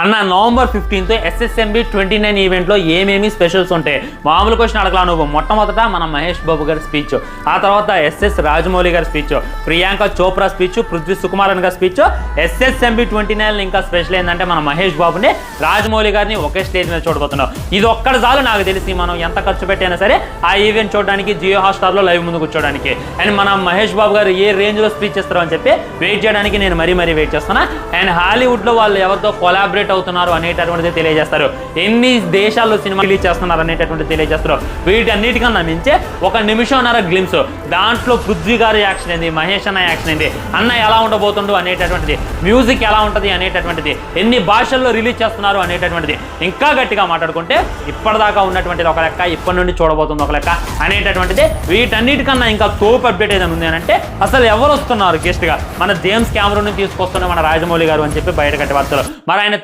అన్న November fifteenth SSMB twenty nine ఈవెంట్లో ఏమేమి స్పెషల్స్ ఉంటాయి? మామూలు క్వశ్చన్ అడగలా నువ్వు. మొట్టమొదట మన మహేష్ బాబు గారి స్పీచ్. ఆ తర్వాత ఎస్ఎస్ రాజమౌళి గారి స్పీచ్. ప్రియాంక చోప్రా స్పీచ్ పృథ్వీ సుకుమారన్ గారి స్పీచ్. ఎస్ఎస్ఎంబి ట్వంటీ నైన్ ఇంకా స్పెషల్ ఏంటంటే మన మహేష్ బాబుని రాజమౌళి గారిని ఒకే స్టేజ్ మీద చూడబోతున్నాం. ఇది ఒక్కటి చాలు నాకు తెలిసి మనం ఎంత ఖర్చు పెట్టైనా సరే ఆ ఈవెంట్ చూడడానికి జియో హాట్స్టార్లో లైవ్ ముందు కూర్చోడానికి. అండ్ మన మహేష్ బాబు గారు ఏ రేంజ్లో స్పీచ్ ఇస్తారో అని చెప్పి వెయిట్ చేయడానికి నేను మరీ మరీ వెయిట్ చేస్తున్నా. అండ్ హాలీవుడ్లో వాళ్ళు ఎవరితో కొలాబరేట్ అవుతున్నారు అనేటటువంటిది తెలియజేస్తారు. ఎన్ని దేశాల్లో సినిమా రిలీజ్ చేస్తున్నారు అనేటటువంటిది తెలియజేస్తారు. వీటన్నిటికన్నా మించే ఒక నిమిషంన్నర గ్లిమ్స్ దాంట్లో పృథ్వీ గారి యాక్షన్ ఏంది? మహేష్ అన్న యాక్షన్ ఏంది? అన్న ఎలా ఉండబోతుండు అనేటటువంటిది? మ్యూజిక్ ఎలా ఉంటుంది అనేటటువంటిది? ఎన్ని భాషల్లో రిలీజ్ చేస్తున్నారు అనేటటువంటిది? ఇంకా గట్టిగా మాట్లాడుకుంటే ఇప్పటిదాకా ఉన్నటువంటిది ఒక లెక్క ఇప్పటి నుండి చూడబోతుంది ఒక లెక్క అనేటటువంటిది. వీటన్నిటికన్నా ఇంకా తోపు అప్డేట్ ఏదైనా ఉంది అంటే అసలు ఎవరు వస్తున్నారు గెస్ట్గా మన జేమ్స్ కెమెరాని తీసుకొస్తున్న మన రాజమౌళి గారు అని చెప్పి బయట కట్టి వార్తలు. మరి ఆయన